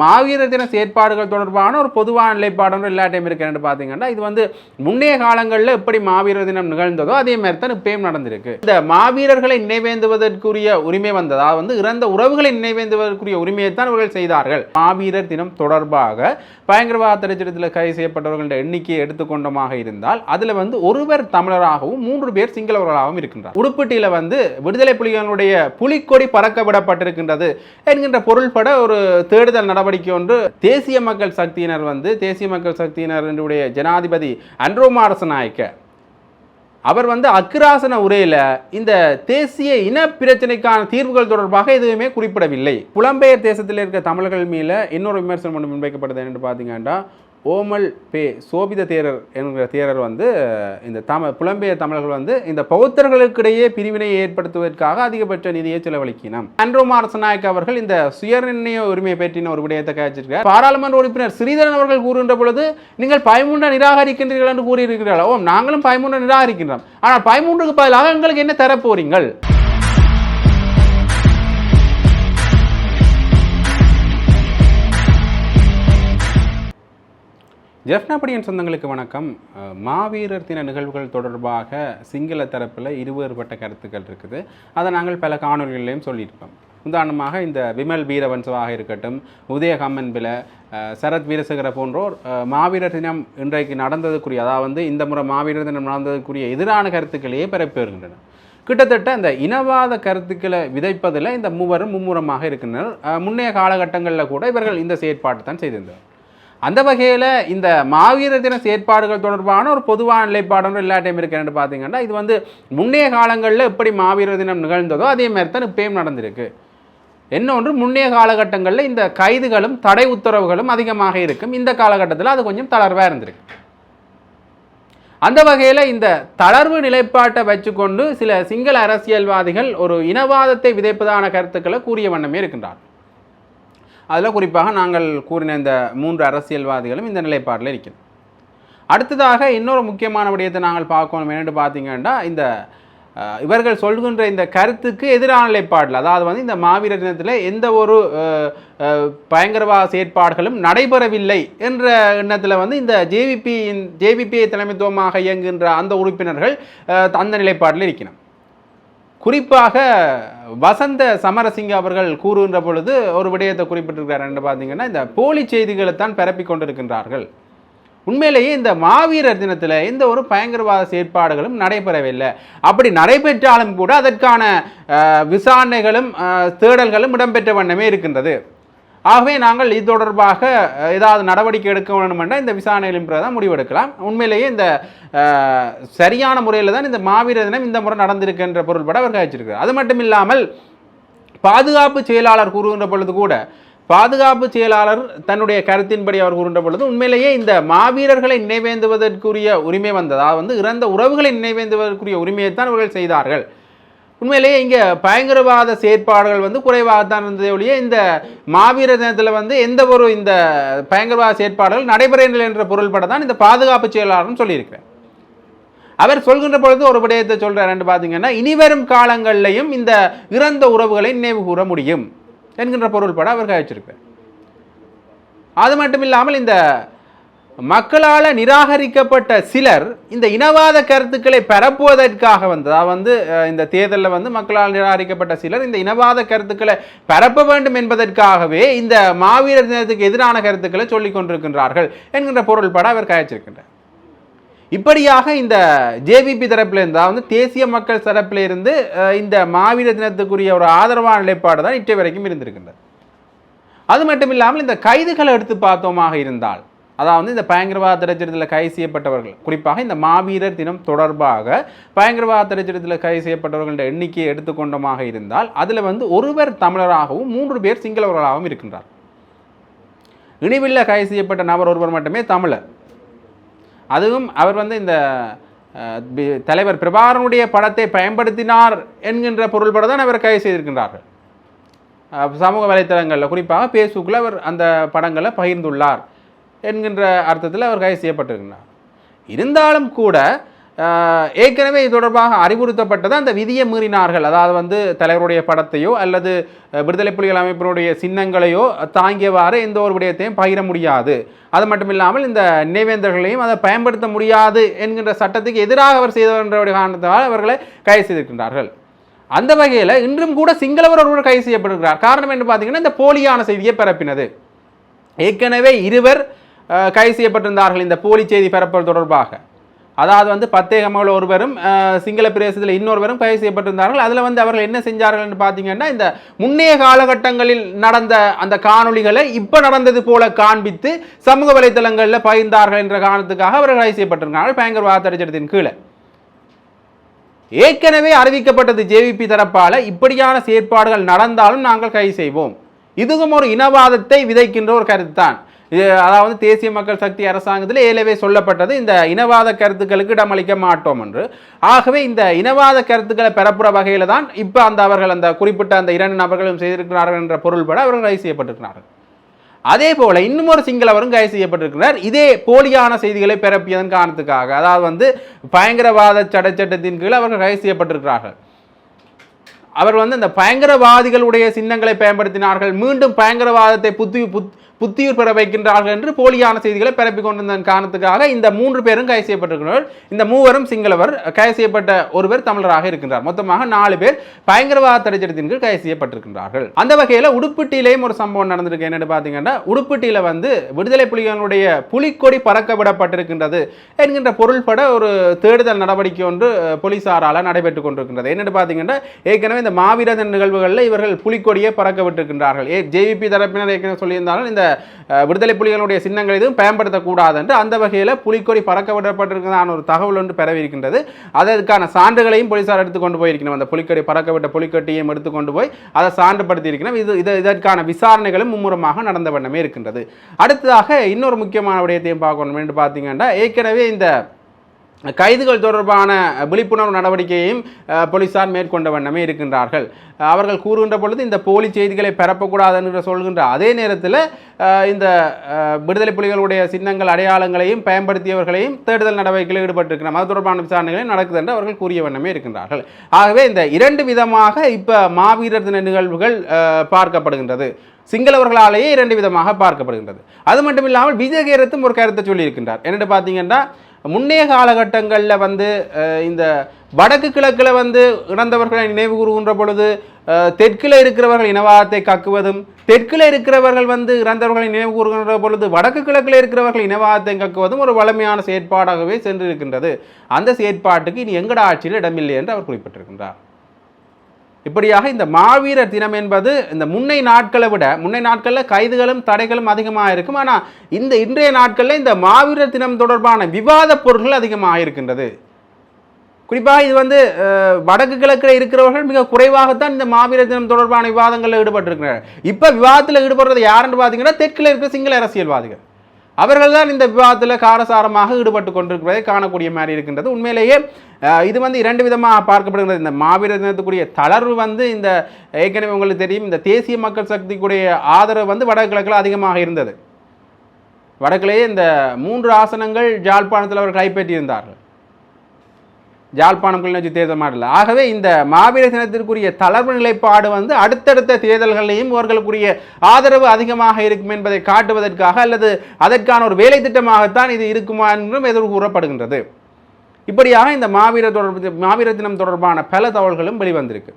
மாவீரர் தின செயற்பாடுகள் தொடர்பான ஒரு பொதுவான நிலைப்பாடு எல்லாட்டையும் இருக்கிறேன்னு பார்த்தீங்கன்னா இது வந்து முன்னைய காலங்களில் எப்படி மாவீரர் தினம் நிகழ்ந்ததோ அதே மாதிரி தான் இப்பயும் நடந்திருக்கு. இந்த மாவீரர்களை நினைவேந்துவதற்குரிய உரிமை வந்ததா. வந்து இறந்த உறவுகளை நினைவேந்துவதற்குரிய உரிமையை தான் இவர்கள் செய்தார்கள். மாவீரர் தினம் தொடர்பாக பயங்கரவாத திரைச்சடத்தில் கைது செய்யப்பட்டவர்களுடைய எண்ணிக்கையை எடுத்துக்கொண்டமாக இருந்தால் அதில் வந்து ஒருவர் தமிழராகவும் மூன்று பேர் சிங்களவர்களாகவும் இருக்கின்றார். உடுப்பட்டியில் வந்து விடுதலை புலிகளுடைய புலிக்கொடி பறக்க விடப்பட்டிருக்கின்றது என்கின்ற பொருள்பட ஒரு தேடுதல் நடவடிக்கை ஒன்று. தேசிய மக்கள் சக்தியினர் வந்து தேசிய மக்கள் சக்தியினருடைய ஜனாதிபதி அன்ரோமாரச நாயக்க அவர் வந்து அக்கிராசன உரையில் இந்த தேசிய இன பிரச்சனைக்கான தீர்வுகள் தொடர்பாக எதுவுமே குறிப்பிடவில்லை. புலம்பெயர் தேசத்தில் இருக்க தமிழர்கள் மீது இன்னொரு விமர்சனம் ஒன்று முன்வைக்கப்படுது என்று பார்த்தீங்கன்னா ஓமல் பே சோபித தேரர் என்கிற தேரர் வந்து இந்த தம புலம்பெயர் தமிழர்கள் வந்து இந்த பௌத்தர்களுக்கிடையே பிரிவினை ஏற்படுத்துவதற்காக அதிகபட்ச நிதியை செலவழிக்கணும் அன்ரோமார் அரசநாயக் அவர்கள் இந்த சுயநிர்ணய உரிமை பற்றின ஒரு விடயத்தை காய்ச்சிருக்கிறார் பாராளுமன்ற உறுப்பினர் ஸ்ரீதரன் அவர்கள் கூறுகின்ற பொழுது நீங்கள் பயமுண்ட நிராகரிக்கின்றீர்கள் என்று கூறியிருக்கிறார்கள். ஓ நாங்களும் பயமுண்ட நிராகரிக்கின்றோம். ஆனால் பயமுண்டுக்கு பதிலாக எங்களுக்கு என்ன தரப்போறீங்கள்? ஜெஃப்னாபடியின் சொந்தங்களுக்கு வணக்கம். மாவீரர் தின நிகழ்வுகள் தொடர்பாக சிங்கள தரப்பில் இருவேறுபட்ட கருத்துக்கள் இருக்குது. அதை நாங்கள் பல காணொலிகளிலையும் சொல்லியிருப்போம். உதாரணமாக இந்த விமல் வீரவன்சவாக இருக்கட்டும் உதயகம்மன் பில சரத் வீரசேகர போன்றோர் மாவீரர் தினம் இன்றைக்கு நடந்ததுக்குரிய அதாவது வந்து இந்த முறை மாவீரர் தினம் நடந்ததுக்குரிய எதிரான கருத்துக்களையே பரப்பி வருகின்றன. கிட்டத்தட்ட இந்த இனவாத கருத்துக்களை விதைப்பதில் இந்த மூவரும் மும்முரமாக இருக்கின்றனர். முன்னைய காலகட்டங்களில் கூட இவர்கள் இந்த செயற்பாட்டை தான் செய்திருந்தனர். அந்த வகையில் இந்த மாவீரர் தின செயற்பாடுகள் தொடர்பான ஒரு பொதுவான நிலைப்பாடு எல்லாட்டையும் இருக்கிறேன்னு பார்த்தீங்கன்னா இது வந்து முன்னைய காலங்களில் எப்படி மாவீரர் தினம் நிகழ்ந்ததோ அதே மாதிரி தான் இப்பயும் நடந்திருக்கு. இன்னொன்று முன்னைய காலகட்டங்களில் இந்த கைதுகளும் தடை உத்தரவுகளும் அதிகமாக இருக்கும். இந்த காலகட்டத்தில் அது கொஞ்சம் தளர்வாக இருந்திருக்கு. அந்த வகையில் இந்த தளர்வு நிலைப்பாட்டை வச்சுக்கொண்டு சில சிங்கள அரசியல்வாதிகள் ஒரு இனவாதத்தை விதைப்பதான கருத்துக்களை கூறிய வண்ணமே இருக்கின்றார் அதில் குறிப்பாக நாங்கள் கூறின இந்த மூன்று அரசியல்வாதிகளும் இந்த நிலைப்பாட்டில் இருக்கிறோம் அடுத்ததாக இன்னொரு முக்கியமான விடயத்தை நாங்கள் பார்க்கணும். என்னென்னு பார்த்தீங்கன்னா இந்த இவர்கள் சொல்கின்ற இந்த கருத்துக்கு எதிரான நிலைப்பாடில் அதாவது வந்து இந்த மாவீரர் தினத்தில் எந்த ஒரு பயங்கரவாத செயற்பாடுகளும் நடைபெறவில்லை என்ற எண்ணத்தில் வந்து இந்த ஜேவிபியின் ஜேவிபியை தலைமைத்துவமாக இயங்குகின்ற அந்த உறுப்பினர்கள் அந்த நிலைப்பாட்டில் இருக்கணும். குறிப்பாக வசந்த சமரசிங்க அவர்கள் கூறுகின்ற பொழுது ஒரு விடயத்தை குறிப்பிட்டிருக்கிறார். என்று பார்த்தீங்கன்னா இந்த போலி செய்திகளை தான் பரப்பி கொண்டிருக்கின்றார்கள். உண்மையிலேயே இந்த மாவீரர் தினத்தில் எந்த ஒரு பயங்கரவாத செயற்பாடுகளும் நடைபெறவில்லை. அப்படி நடைபெற்றாலும் கூட அதற்கான விசாரணைகளும் தேடல்களும் இடம்பெற்ற வண்ணமே இருக்கின்றது. ஆகவே நாங்கள் இது தொடர்பாக ஏதாவது நடவடிக்கை எடுக்க வேண்டுமென்றால் இந்த விசாரணைகளின் பிறகு தான் முடிவெடுக்கலாம். உண்மையிலேயே இந்த சரியான முறையில் தான் இந்த மாவீர தினம் இந்த முறை நடந்திருக்கின்ற பொருள்பட அவர் கழிச்சிருக்கிறார் அது மட்டும் இல்லாமல் பாதுகாப்பு செயலாளர் கூறுகின்ற பொழுது கூட பாதுகாப்பு செயலாளர் தன்னுடைய கருத்தின்படி அவர் கூறுகின்ற பொழுது உண்மையிலேயே இந்த மாவீரர்களை நினைவேந்துவதற்குரிய உரிமை வந்ததா. வந்து இறந்த உறவுகளை நினைவேந்துவதற்குரிய உரிமையை தான் செய்தார்கள். உண்மையிலேயே இங்கே பயங்கரவாத செயற்பாடுகள் வந்து குறைவாகத்தான் இருந்ததே ஒழிய இந்த மாவீர தினத்தில் வந்து எந்த ஒரு இந்த பயங்கரவாத செயற்பாடுகள் நடைபெறவில்லை என்ற பொருள்பட தான் இந்த பாதுகாப்பு செயலாளரும் சொல்லியிருக்கிறேன் அவர் சொல்கின்ற பொழுது ஒரு விடயத்தை சொல்றாருன்னு பார்த்தீங்கன்னா இனிவரும் காலங்களிலையும் இந்த இறந்த உறவுகளை நினைவு கூற முடியும் என்கின்ற பொருள்பட அவர் கழிச்சிருக்கிறார் அது மட்டும் இல்லாமல் இந்த மக்களால் நிராகரிக்கப்பட்ட சிலர் இந்த இனவாத கருத்துக்களை பரப்புவதற்காக வந்து அதாவது வந்து இந்த தேர்தலில் வந்து மக்களால் நிராகரிக்கப்பட்ட சிலர் இந்த இனவாத கருத்துக்களை பரப்ப வேண்டும் என்பதற்காகவே இந்த மாவீரர் தினத்துக்கு எதிரான கருத்துக்களை சொல்லிக் கொண்டிருக்கின்றார்கள் என்கின்ற பொருள்பட அவர் கயச்சிருக்கின்றார். இப்படியாக இந்த ஜேவிபி தரப்பிலிருந்து அதாவது தேசிய மக்கள் தரப்பிலிருந்து இந்த மாவீர தினத்துக்குரிய ஒரு ஆதரவான நிலைப்பாடு தான் இற்றை வரைக்கும் இருந்திருக்கின்றது. அது மட்டும் இல்லாமல் இந்த கைதுகளை எடுத்து பார்த்தோமாக இருந்தால் அதாவது இந்த பயங்கரவாத திரைச்சட்டத்தில் கைது செய்யப்பட்டவர்கள் குறிப்பாக இந்த மாவீரர் தினம் தொடர்பாக பயங்கரவாத திரைச்சட்டத்தில் கைது செய்யப்பட்டவர்களுடைய எண்ணிக்கையை எடுத்துக்கொண்டமாக இருந்தால் அதில் வந்து ஒருவர் தமிழராகவும் மூன்று பேர் சிங்களவர்களாகவும் இருக்கின்றார். இணைவில் கைது செய்யப்பட்ட நபர் ஒருவர் மட்டுமே தமிழர். அதுவும் அவர் வந்து இந்த பி- தலைவர் பிரபாகரனுடைய படத்தை பயன்படுத்தினார் என்கின்ற பொருள்பட தான் அவர் கைது செய்திருக்கின்றார்கள். சமூக வலைத்தளங்களில் குறிப்பாக ஃபேஸ்புக்கில் அவர் அந்த படங்களை பகிர்ந்துள்ளார். என்கின்ற அர்த்தத்தில் அவர் கைது செய்யப்பட்டிருக்கிறார். இருந்தாலும் கூட ஏற்கனவே இது தொடர்பாக அறிவுறுத்தப்பட்டது அந்த விதியை மீறினார்கள். அதாவது வந்து தலைவருடைய படத்தையோ அல்லது விடுதலை புலிகள் அமைப்பினுடைய சின்னங்களையோ தாங்கியவாறு எந்த ஒரு விடயத்தையும் பகிர முடியாது. அது மட்டும் இல்லாமல் இந்த நினைவேந்தர்களையும் அதை பயன்படுத்த முடியாது என்கின்ற சட்டத்துக்கு எதிராக அவர் செய்தவர்களுடைய காரணத்தால் அவர்களை கைது செய்திருக்கின்றார்கள். அந்த வகையில் இன்றும் கூட சிங்களவர் ஒருவர் கைது செய்யப்படுகிறார். காரணம் என்று பார்த்தீங்கன்னா இந்த போலியான செய்தியை பரப்பினது. ஏற்கனவே இருவர் கைது செய்யப்பட்டிருந்தார்கள் இந்த போலி செய்தி பரப்பல் தொடர்பாக. அதாவது வந்து பத்தேகமகள் ஒருவரும் சிங்கள பிரதேசத்தில் இன்னொருவரும் கைது செய்யப்பட்டிருந்தார்கள். அதில் வந்து அவர்கள் என்ன செஞ்சார்கள் பார்த்தீங்கன்னா இந்த முன்னைய காலகட்டங்களில் நடந்த அந்த காணொளிகளை இப்போ நடந்தது போல காண்பித்து சமூக வலைத்தளங்களில் பகிர்ந்தார்கள் என்ற காரணத்துக்காக அவர்கள் கைது செய்யப்பட்டிருக்கிறார்கள் பயங்கரவாத தடைச்சட்டத்தின் கீழே. ஏற்கனவே அறிவிக்கப்பட்டது ஜேவிபி தரப்பால் இப்படியான செயற்பாடுகள் நடந்தாலும் நாங்கள் கைது செய்வோம். இதுவும் ஒரு இனவாதத்தை விதைக்கின்ற ஒரு கருத்து தான் இது அதாவது தேசிய மக்கள் சக்தி அரசாங்கத்தில் ஏலவே சொல்லப்பட்டது. இந்த இனவாத கருத்துக்களுக்கு இடமளிக்க மாட்டோம் என்று. ஆகவே இந்த இனவாத கருத்துக்களை பெறப்புற வகையில் தான் இப்போ அந்த அவர்கள் அந்த குறிப்பிட்ட அந்த இரண்டு நபர்களும் செய்திருக்கிறார்கள் என்ற பொருள்பட அவர்கள் கைது செய்யப்பட்டிருக்கிறார்கள். அதே போல இன்னும் ஒரு சிங்களவரும் கைது செய்யப்பட்டிருக்கிறார். இதே போலியான செய்திகளை பிறப்பியதன் காரணத்துக்காக. அதாவது வந்து பயங்கரவாத சட்டச்சட்டத்தின் கீழ் அவர்கள் கைது செய்யப்பட்டிருக்கிறார்கள். அவர் வந்து இந்த பயங்கரவாதிகளுடைய சின்னங்களை பயன்படுத்தினார்கள். மீண்டும் பயங்கரவாதத்தை புத்தி புத் புத்தியூர் பெற வைக்கின்றார்கள் என்று போலியான செய்திகளை பரப்பி கொண்டிருந்த காரணத்துக்காக இந்த மூன்று பேரும் கைது செய்யப்பட்டிருக்கிறார்கள். இந்த மூவரும் சிங்களவர். கைது செய்யப்பட்ட ஒருவர் தமிழராக இருக்கின்றார். மொத்தமாக நாலு பேர் பயங்கரவாத தடைச்சட்டத்தின் கீழ் கைது செய்யப்பட்டிருக்கின்றார்கள். அந்த வகையில் உடுப்பிட்டியிலேயும் ஒரு சம்பவம் நடந்திருக்கு. என்னென்னு பார்த்தீங்கன்னா உடுப்பட்டியில் வந்து விடுதலை புலிகளுடைய புலிக்கொடி பறக்க விடப்பட்டிருக்கின்றது என்கின்ற பொருள்பட ஒரு தேடுதல் நடவடிக்கை ஒன்று போலீசாரால் நடைபெற்றுக் கொண்டிருக்கின்றது. என்னென்னு பார்த்தீங்கன்னா ஏற்கனவே இந்த மாவீரர் நிகழ்வுகளில் இவர்கள் புலிக்கொடியை பறக்க விட்டிருக்கின்றார்கள் ஏ ஜேவிபி தரப்பினர் ஏற்கனவே சொல்லியிருந்தாலும் இந்த விடுதலை புலிகளுடைய சின்னங்கள் எதுவும் பயன்படுத்தக்கூடாது என்று அந்த வகையில் புலிக்கொடி பறக்க விடப்பட்டிருக்கிறதான ஒரு தகவல் ஒன்று பெறவிருக்கின்றது அதற்கான சான்றுகளையும் போலீசார் எடுத்துக்கொண்டு போயிருக்கணும் அந்த புலிக்கொடி பறக்க விட்ட புலிக்கொட்டியையும் எடுத்துக்கொண்டு போய் அதை சான்றுபடுத்தியிருக்கணும் இது இது இதற்கான விசாரணைகளும் மும்முரமாக நடந்த வண்ணமே இருக்கின்றது. அடுத்ததாக இன்னொரு முக்கியமான விடயத்தையும் பார்க்கணும். என்று பார்த்தீங்கன்னா ஏற்கனவே இந்த கைதுகள் தொடர்பான விழிப்புணர்வு நடவடிக்கையையும் போலீசார் மேற்கொண்ட வண்ணமே இருக்கின்றார்கள். அவர்கள் கூறுகின்ற பொழுது இந்த போலி செய்திகளை பரப்பக்கூடாது என்று சொல்கின்ற அதே நேரத்தில் இந்த விடுதலை புலிகளுடைய சின்னங்கள் அடையாளங்களையும் பயன்படுத்தியவர்களையும் தேடுதல் நடவடிக்கையில் ஈடுபட்டிருக்கிறோம் அது தொடர்பான விசாரணைகளையும் நடக்குது என்று அவர்கள் கூறிய வண்ணமே இருக்கின்றார்கள். ஆகவே இந்த இரண்டு விதமாக இப்போ மாவீரர் தின நிகழ்வுகள் பார்க்கப்படுகின்றது. சிங்களவர்களாலேயே இரண்டு விதமாக பார்க்கப்படுகின்றது. அது மட்டும் இல்லாமல் விஜயகேரத்தும் ஒரு கருத்தை சொல்லியிருக்கின்றார். என்னென்னு பார்த்தீங்கன்னா முன்னைய காலகட்டங்களில் வந்து இந்த வடக்கு கிழக்கில் வந்து இறந்தவர்களை நினைவு கூறுகின்ற பொழுது தெற்கில் இருக்கிறவர்கள் இனவாதத்தை கக்குவதும் தெற்கில் இருக்கிறவர்கள் வந்து இறந்தவர்களை நினைவு கூறுகின்ற பொழுது வடக்கு கிழக்கில் இருக்கிறவர்கள் இனவாதத்தை கக்குவதும் ஒரு வலிமையான செயற்பாடாகவே சென்றிருக்கின்றது. அந்த செயற்பாட்டுக்கு இனி எங்கட ஆட்சியில் இடமில்லை என்று அவர் குறிப்பிட்டிருக்கின்றார். இப்படியாக இந்த மாவீரர் தினம் என்பது இந்த முன்னை நாட்களை விட முன்னை நாட்களில் கைதுகளும் தடைகளும் அதிகமாக இருக்கும். ஆனால் இந்த இன்றைய நாட்களில் இந்த மாவீரர் தினம் தொடர்பான விவாத பொருட்கள் அதிகமாக இருக்கின்றது. குறிப்பாக இது வந்து வடக்கு கிழக்கில் இருக்கிறவர்கள் மிக குறைவாகத்தான் இந்த மாவீரர் தினம் தொடர்பான விவாதங்களில் ஈடுபட்டிருக்கிறார்கள். இப்போ விவாதத்தில் ஈடுபடுறது யாருன்னு பார்த்தீங்கன்னா தெற்கில் இருக்கிற சிங்கள அரசியல்வாதிகள். அவர்கள் தான் இந்த விவாதத்தில் காரசாரமாக ஈடுபட்டு கொண்டிருக்கிறதை காணக்கூடிய மாதிரி இருக்கின்றது. உண்மையிலேயே இது வந்து இரண்டு விதமாக பார்க்கப்படுகிறது. இந்த மாவீரர் தினத்துக்குரிய தளர்வு வந்து இந்த ஏற்கனவே உங்களுக்கு தெரியும் இந்த தேசிய மக்கள் சக்திக்குடைய ஆதரவு வந்து வடகிழக்கில் அதிகமாக இருந்தது. வடக்கிலேயே இந்த மூன்று ஆசனங்கள் ஜாழ்ப்பாணத்தில் அவர் கைப்பற்றியிருந்தார்கள். ஜாழ்ப்பாணம் கிளிநொச்சி தேர்தல் மாடல ஆகவே இந்த மாவீர தினத்திற்குரிய தளர்வு நிலைப்பாடு வந்து அடுத்தடுத்த தேர்தல்களையும் அவர்களுக்குரிய ஆதரவு அதிகமாக இருக்கும் என்பதை காட்டுவதற்காக அல்லது அதற்கான ஒரு வேலை திட்டமாகத்தான் இது இருக்குமா என்றும் எதிர் கூறப்படுகின்றது இப்படியாக இந்த மாவீர தொடர்பு மாவீர தினம் தொடர்பான பல தகவல்களும் வெளிவந்திருக்கு.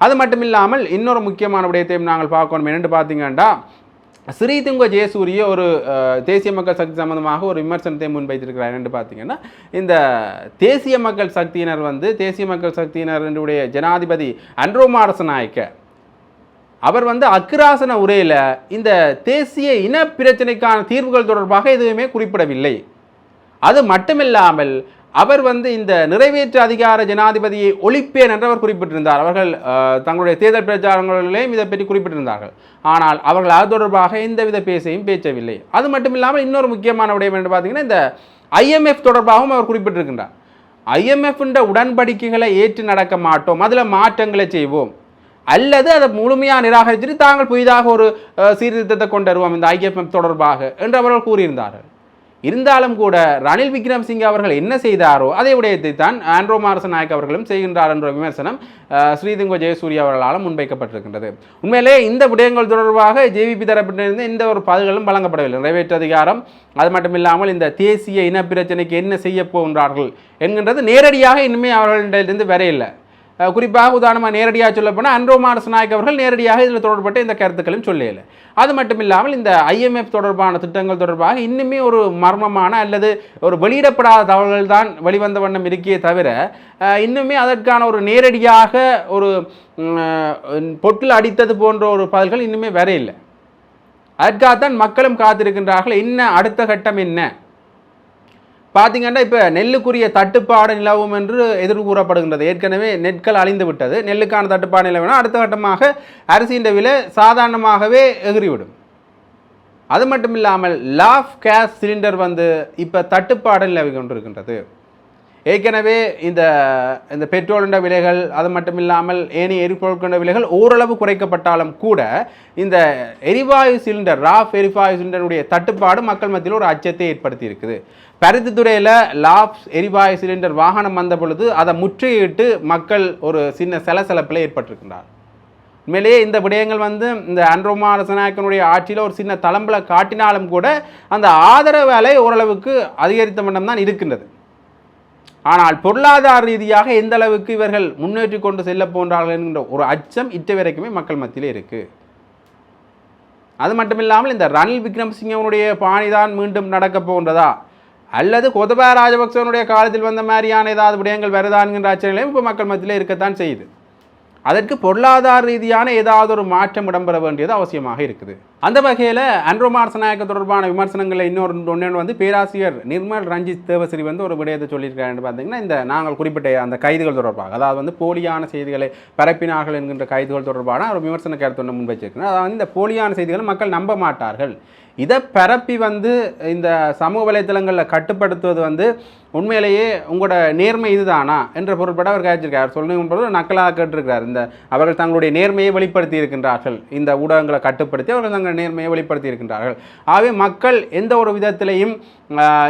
அது மட்டும் இல்லாமல் இன்னொரு முக்கியமான விடயத்தையும் நாங்கள் பார்க்கணும். என்னென்று பார்த்தீங்கன்னா ஸ்ரீதுங்க ஜெயசூரிய ஒரு தேசிய மக்கள் சக்தி சம்பந்தமாக ஒரு விமர்சனத்தை முன்வைத்திருக்கிறார் என்று பார்த்தீங்கன்னா இந்த தேசிய மக்கள் சக்தியினர் வந்து தேசிய மக்கள் சக்தியினருடைய ஜனாதிபதி அன்ரோமாரச நாயக்க அவர் வந்து அக்கிராசன உரையில் இந்த தேசிய இன பிரச்சனைக்கான தீர்வுகள் தொடர்பாக எதுவுமே குறிப்பிடவில்லை. அது மட்டுமில்லாமல் அவர் வந்து இந்த நிறைவேற்று அதிகார ஜனாதிபதியை ஒழிப்பேன் என்று அவர் குறிப்பிட்டிருந்தார். அவர்கள் தங்களுடைய தேர்தல் பிரச்சாரங்களிலேயும் இதை பற்றி குறிப்பிட்டிருந்தார்கள். ஆனால் அவர்கள் அது தொடர்பாக எந்தவித பேசையும் பேசவில்லை. அது மட்டும் இல்லாமல் இன்னொரு முக்கியமான விடயம் என்று பார்த்தீங்கன்னா இந்த ஐஎம்எஃப் தொடர்பாகவும் அவர் குறிப்பிட்டிருக்கின்றார். ஐஎம்எஃப்ன்ற உடன்படிக்கைகளை ஏற்று நடக்க மாட்டோம். அதில் மாற்றங்களை செய்வோம். அல்லது அதை முழுமையாக நிராகரிச்சுட்டு தாங்கள் புதிதாக ஒரு சீர்திருத்தத்தை கொண்டு வருவோம் இந்த ஐஎம்எஃப் தொடர்பாக என்று அவர்கள் கூறியிருந்தார்கள். இருந்தாலும் கூட ரணில் விக்ரம்சிங்கே அவர்கள் என்ன செய்தாரோ அதே விடயத்தை தான் ஆண்ட்ரோ மாரச நாயக் அவர்களும் செய்கின்றார் என்ற விமர்சனம் அஹ், ஸ்ரீதுங்க ஜெயசூர்யா முன்வைக்கப்பட்டிருக்கின்றது. உண்மையிலே இந்த விடயங்கள் தொடர்பாக ஜேவிபி தரப்பிலிருந்து எந்த ஒரு பதில்களும் வழங்கப்படவில்லை. நிறைவேற்று அதிகாரம் அது மட்டும் இல்லாமல் இந்த தேசிய இன பிரச்சனைக்கு என்ன செய்ய போகின்றார்கள் என்கின்றது நேரடியாக இன்னுமே அவர்களிடத்திலிருந்து வரையில்லை. குறிப்பாக உதாரணமாக நேரடியாக சொல்லப்போனால் அன்ரோ நாயக் அவர்கள் நேரடியாக இதில் தொடர்பட்ட இந்த கருத்துக்களும் சொல்லல. அது மட்டும் இல்லாமல் இந்த ஐஎம்எஃப் தொடர்பான திட்டங்கள் தொடர்பாக இன்னுமே ஒரு மர்மமான அல்லது ஒரு வெளியிடப்படாத தகவல்கள் தான் வெளிவந்த வண்ணம் இருக்கே தவிர இன்னுமே அதற்கான ஒரு நேரடியாக ஒரு பொட்டில் அடித்தது போன்ற ஒரு பதில்கள் இன்னுமே வரையில்லை. அதற்காகத்தான் மக்களும் காத்திருக்கின்றார்கள். என்ன அடுத்த கட்டம் என்ன? பார்த்தீங்கன்னா இப்போ நெல்லுக்குரிய தட்டுப்பாடு நிலவும் என்று எதிர்கூறப்படுகின்றது. ஏற்கனவே நெற்கள் அழிந்து விட்டது. நெல்லுக்கான தட்டுப்பாடு நிலவினா அடுத்த கட்டமாக அரிசியின் விலை சாதாரணமாகவே எகிரிவிடும். அது மட்டும் இல்லாமல் லாஃப் கேஸ் சிலிண்டர் வந்து இப்போ தட்டுப்பாடு நிலவி கொண்டிருக்கின்றது. ஏற்கனவே இந்த இந்த பெட்ரோலுண்ட விலைகள் அது மட்டும் இல்லாமல் ஏனைய எரிபொருட்கள விலைகள் ஓரளவு குறைக்கப்பட்டாலும் கூட இந்த எரிவாயு சிலிண்டர் ராஃப் எரிவாயு சிலிண்டருடைய தட்டுப்பாடு மக்கள் மத்தியில் ஒரு அச்சத்தை ஏற்படுத்தி இருக்குது பருத்தித்துறையில் லாப்ஸ் எரிவாயு சிலிண்டர் வாகனம் வந்த பொழுது அதை முற்றுகையிட்டு மக்கள் ஒரு சின்ன சலசலப்பில் ஏற்பட்டிருக்கின்றார். உண்மையிலேயே இந்த விடயங்கள் வந்து இந்த அன்ரோமா அரசநாயக்கனுடைய ஆட்சியில் ஒரு சின்ன தளம்பல காட்டினாலும் கூட அந்த ஆதரவு வேலை ஓரளவுக்கு அதிகரித்த வண்ணம் தான் இருக்கின்றது. ஆனால் பொருளாதார ரீதியாக எந்த அளவுக்கு இவர்கள் முன்னேற்றி கொண்டு செல்ல போன்றார்கள் என்கின்ற ஒரு அச்சம் இட்ட வரைக்குமே மக்கள் மத்தியிலே இருக்குது அது மட்டும் இல்லாமல் இந்த ரணில் விக்ரம்சிங்கனுடைய பாணிதான் மீண்டும் நடக்க போன்றதா அல்லது கொதபா ராஜபக்சவனுடைய காலத்தில் வந்த மாதிரியான ஏதாவது விடயங்கள் வருதான்கின்ற ஆச்சரியங்களையும் இப்போ மக்கள் மத்தியிலே இருக்கத்தான் செய்யுது. அதற்கு பொருளாதார ரீதியான ஏதாவது ஒரு மாற்றம் இடம்பெற வேண்டியது அவசியமாக இருக்குது. அந்த வகையில் அன்ரோமார்ஸ் நாயக்க தொடர்பான விமர்சனங்களில் இன்னொரு ஒன்று வந்து பேராசிரியர் நிர்மல் ரஞ்சித் தேவஸ்ரீ வந்து ஒரு விடயத்தை சொல்லியிருக்காருன்னு பார்த்தீங்கன்னா இந்த நாங்கள் குறிப்பிட்ட அந்த கைதுகள் தொடர்பாக அதாவது வந்து போலியான செய்திகளை பரப்பினார்கள் என்கின்ற கைதுகள் தொடர்பான ஒரு விமர்சன கருத்து ஒன்று முன்வைச்சிருக்கிறேன் அதாவது இந்த போலியான செய்திகளை மக்கள் நம்ப மாட்டார்கள். இதை பரப்பி வந்து இந்த சமூக வலைத்தளங்களில் கட்டுப்படுத்துவது வந்து உண்மையிலேயே உங்களோட நேர்மை இதுதானா என்ற பொருட்பட அவர் கேட்டிருக்கார் சொல்லும்போது நக்கலாக கேட்டிருக்கிறார். இந்த அவர்கள் தங்களுடைய நேர்மையை வெளிப்படுத்தி இருக்கின்றார்கள். இந்த ஊடகங்களை கட்டுப்படுத்தி அவர்கள் தங்கள் நேர்மையை வெளிப்படுத்தி இருக்கின்றார்கள். ஆகவே மக்கள் எந்த ஒரு விதத்திலையும்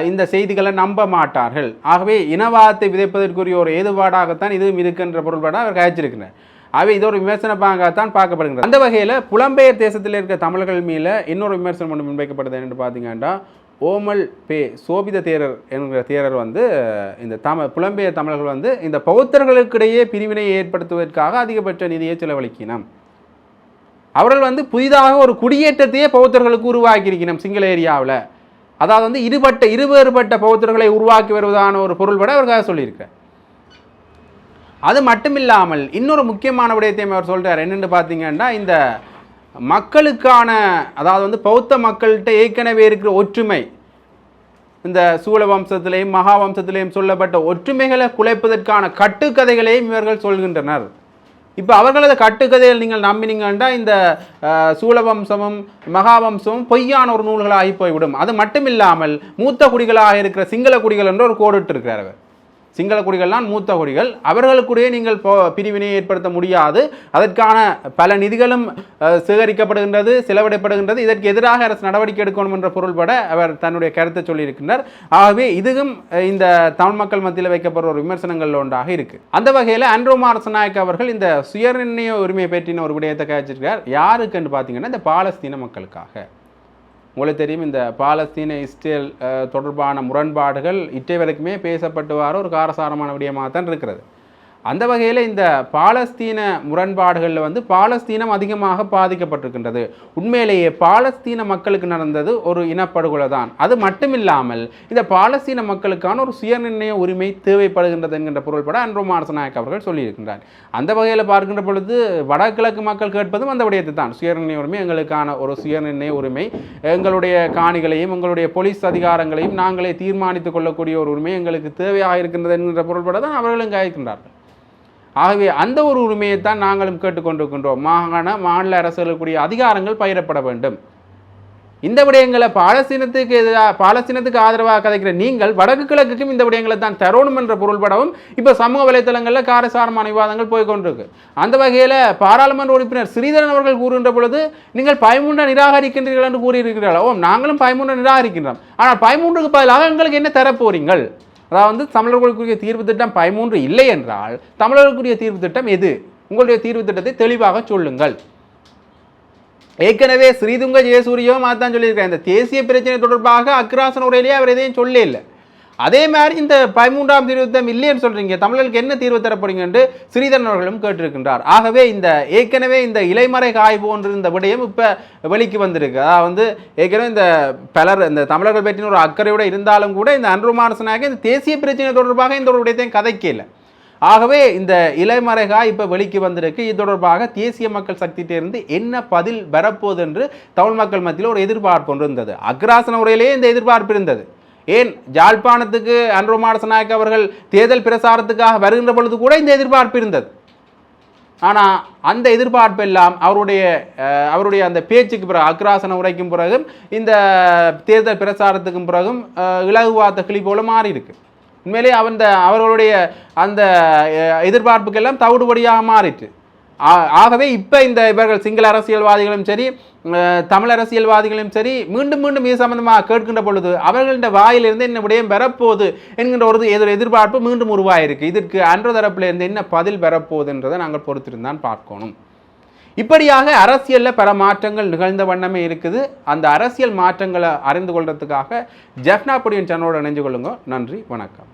இந்த செய்திகளை நம்ப மாட்டார்கள். ஆகவே இனவாதத்தை விதைப்பதற்குரிய ஒரு ஏதுபாடாகத்தான் இதுவும் இருக்கின்ற பொருள்பட அவர் கழிச்சிருக்கிறார் ஆகவே இது ஒரு விமர்சன பாங்காகத்தான் பார்க்கப்படுகிறது அந்த வகையில் புலம்பெயர் தேசத்தில் இருக்க தமிழர்கள் மீது இன்னொரு விமர்சனம் ஒன்று முன்வைக்கப்படுது என்று பார்த்தீங்கன்னா ஓமல் பே சோபித தேரர் என்கிற தேரர் வந்து இந்த தம புலம்பெயர் தமிழர்கள் வந்து இந்த பௌத்தர்களுக்கிடையே பிரிவினை ஏற்படுத்துவதற்காக அதிகபட்ச நிதியை செலவழிக்கினோம் அவர்கள் வந்து புதிதாக ஒரு குடியேற்றத்தையே பௌத்தர்களுக்கு உருவாக்கியிருக்கணும் சிங்கள ஏரியாவில். அதாவது வந்து இருபட்ட இருவேறுபட்ட பௌத்தர்களை உருவாக்கி வருவதான ஒரு பொருள்பட அவருக்காக சொல்லியிருக்க அது மட்டும் இல்லாமல் இன்னொரு முக்கியமான விடயத்தையும் அவர் சொல்கிறார் என்னென்னு பார்த்தீங்கன்னா இந்த மக்களுக்கான அதாவது வந்து பௌத்த மக்கள்கிட்ட ஏற்கனவே இருக்கிற ஒற்றுமை இந்த சூழ வம்சத்திலேயும் மகா வம்சத்திலேயும் சொல்லப்பட்ட ஒற்றுமைகளை குலைப்பதற்கான கட்டுக்கதைகளையும் இவர்கள் சொல்கின்றனர். இப்போ அவர்களது கட்டுக்கதையில் நீங்கள் நம்பினீங்கன்னா இந்த அஹ், சூழவம்சமும் மகாவம்சமும் பொய்யான ஒரு நூல்களாகி போய்விடும். அது மட்டும் இல்லாமல் மூத்த குடிகளாக இருக்கிற சிங்கள குடிகள் என்று ஒரு கோடிட்டு இருக்கிறார் அவர் சிங்கள குடிகள்லாம் மூத்த குடிகள். அவர்களுக்குடைய நீங்கள் போ பிரிவினை ஏற்படுத்த முடியாது. அதற்கான பல நிதிகளும் சேகரிக்கப்படுகின்றது செலவிடப்படுகின்றது. இதற்கு எதிராக அரசு நடவடிக்கை எடுக்கணும் என்ற பொருள்பட அவர் தன்னுடைய கருத்தை சொல்லியிருக்கின்றார். ஆகவே இதுவும் இந்த தமிழ் மக்கள் மத்தியில் வைக்கப்படுற ஒரு விமர்சனங்கள் ஒன்றாக இருக்கு. அந்த வகையில் அன்ரோமார் நாயக் அவர்கள் இந்த சுயநிர்ணய உரிமையை பற்றின ஒரு விடயத்தை காய்ச்சிருக்கார் யாருக்குன்னு பார்த்தீங்கன்னா இந்த பாலஸ்தீன மக்களுக்காக. உங்களுக்கு தெரியும் இந்த பாலஸ்தீன இஸ்ரேல் தொடர்பான முரண்பாடுகள் இட்டை வரைக்குமே பேசப்பட்டு வர ஒரு காரசாரமான விடயமாக தான் இருக்கிறது. அந்த வகையில் இந்த பாலஸ்தீன முரண்பாடுகளில் வந்து பாலஸ்தீனம் அதிகமாக பாதிக்கப்பட்டிருக்கின்றது. உண்மையிலேயே பாலஸ்தீன மக்களுக்கு நடந்தது ஒரு இனப்படுகொலை தான். அது மட்டுமில்லாமல் இந்த பாலஸ்தீன மக்களுக்கான ஒரு சுயநிர்ணய உரிமை தேவைப்படுகின்றது என்கின்ற பொருள்பட அன்ரோ மாரசநாயக் அவர்கள் சொல்லியிருக்கின்றார். அந்த வகையில் பார்க்கின்ற பொழுது வடகிழக்கு மக்கள் கேட்பதும் அந்த விடயத்தை தான். சுயநிர்ணய உரிமை எங்களுக்கான ஒரு சுயநிர்ணய உரிமை எங்களுடைய காணிகளையும் எங்களுடைய போலீஸ் அதிகாரங்களையும் நாங்களே தீர்மானித்துக் கொள்ளக்கூடிய ஒரு உரிமை எங்களுக்கு தேவையாக இருக்கின்றது என்கின்ற பொருள்பட தான் அவர்களும் காய்க்கின்றார்கள். ஆகவே அந்த ஒரு உரிமையை தான் நாங்களும் கேட்டுக்கொண்டிருக்கின்றோம். மாகாண மாநில அரசுகளுக்குரிய அதிகாரங்கள் பயிரப்பட வேண்டும். இந்த விடயங்களை பாலஸ்தீனத்துக்கு எதிராக பாலஸ்தீனத்துக்கு ஆதரவாக கதைக்கிற நீங்கள் வடக்கு கிழக்குக்கும் இந்த விடயங்களை தான் தரணும் என்ற பொருள்படவும் இப்போ சமூக வலைத்தளங்களில் காரசாரமான விவாதங்கள் போய்கொண்டிருக்கு. அந்த வகையில் பாராளுமன்ற உறுப்பினர் ஸ்ரீதரன் அவர்கள் கூறுகின்ற பொழுது நீங்கள் பயமுண்ட நிராகரிக்கின்றீர்கள் என்று கூறியிருக்கிறார்கள். ஓ நாங்களும் பயமுண்ட நிராகரிக்கின்றோம். ஆனால் பயமுண்டுக்கு பதிலாக எங்களுக்கு என்ன தரப்போறீங்கள்? அதாவது வந்து தமிழர்களுக்குரிய தீர்வு திட்டம் பதிமூன்று இல்லை என்றால் தமிழர்களுக்குரிய தீர்வு திட்டம் எது? உங்களுடைய தீர்வு திட்டத்தை தெளிவாக சொல்லுங்கள். ஏற்கனவே ஸ்ரீதுங்க ஜெயசூரியோ மாத்தான் சொல்லியிருக்காரு இந்த தேசிய பிரச்சனை தொடர்பாக அக்ராசன உரையிலேயே அவர் எதையும் சொல்ல இல்லை. அதே மாதிரி இந்த பதிமூன்றாம் தீர்வுத்தம் இல்லைன்னு சொல்கிறீங்க தமிழர்களுக்கு என்ன தீர்வு தரப்படுங்கன்னு ஸ்ரீதரன் அவர்களும் கேட்டிருக்கின்றார். ஆகவே இந்த ஏற்கனவே இந்த இலைமறை காய் போன்ற இந்த விடயம் இப்போ வெளிக்கு வந்திருக்கு. அதாவது வந்து ஏற்கனவே இந்த பலர் இந்த தமிழர்கள் பற்றின ஒரு அக்கறையோடு இருந்தாலும் கூட இந்த அன்றுமானசனாக இந்த தேசிய பிரச்சனை தொடர்பாக இந்த ஒரு விடயத்தையும் கதைக்கல. ஆகவே இந்த இலைமறைகா இப்போ வெளிக்கு வந்திருக்கு. இது தொடர்பாக தேசிய மக்கள் சக்தியிலிருந்து என்ன பதில் வரப்போகுது என்று தமிழ் மக்கள் மத்தியில் ஒரு எதிர்பார்ப்பு ஒன்று இருந்தது. அக்ராசன உரையிலேயே இந்த எதிர்பார்ப்பு இருந்தது. ஏன் ஜாழ்ப்பாணத்துக்கு அன்ரோமாடசநாயக் அவர்கள் தேர்தல் பிரசாரத்துக்காக வருகின்ற பொழுது கூட இந்த எதிர்பார்ப்பு இருந்தது. ஆனால் அந்த எதிர்பார்ப்பெல்லாம் அவருடைய அவருடைய அந்த பேச்சுக்கு பிறகு அக்ராசன உரைக்கும் பிறகும் இந்த தேர்தல் பிரச்சாரத்துக்கும் பிறகும் இலகுவாத்த கிளி போல மாறி இருக்கு. உண்மையிலே அந்த அவர்களுடைய அந்த எதிர்பார்ப்புக்கெல்லாம் தவிடுபடியாக மாறிட்டு ஆகவே இப்போ இந்த இவர்கள் சிங்கள அரசியல்வாதிகளும் சரி தமிழ் அரசியல்வாதிகளும் சரி மீண்டும் மீண்டும் இது சம்பந்தமாக கேட்கின்ற பொழுது அவர்களின் வாயிலிருந்து என்ன விடயம் பெறப்போகுது என்கின்ற ஒரு எதிர் எதிர்பார்ப்பு மீண்டும் உருவாயிருக்கு. இதற்கு அன்ற தரப்பிலிருந்து என்ன பதில் பெறப்போகுதுன்றதை நாங்கள் பொறுத்திருந்தான் பார்க்கணும். இப்படியாக அரசியலில் பல மாற்றங்கள் நிகழ்ந்த வண்ணமே இருக்குது. அந்த அரசியல் மாற்றங்களை அறிந்து கொள்றதுக்காக ஜெஃப்னா புடியின் சேனலோடு இணைஞ்சு கொள்ளுங்க. நன்றி வணக்கம்.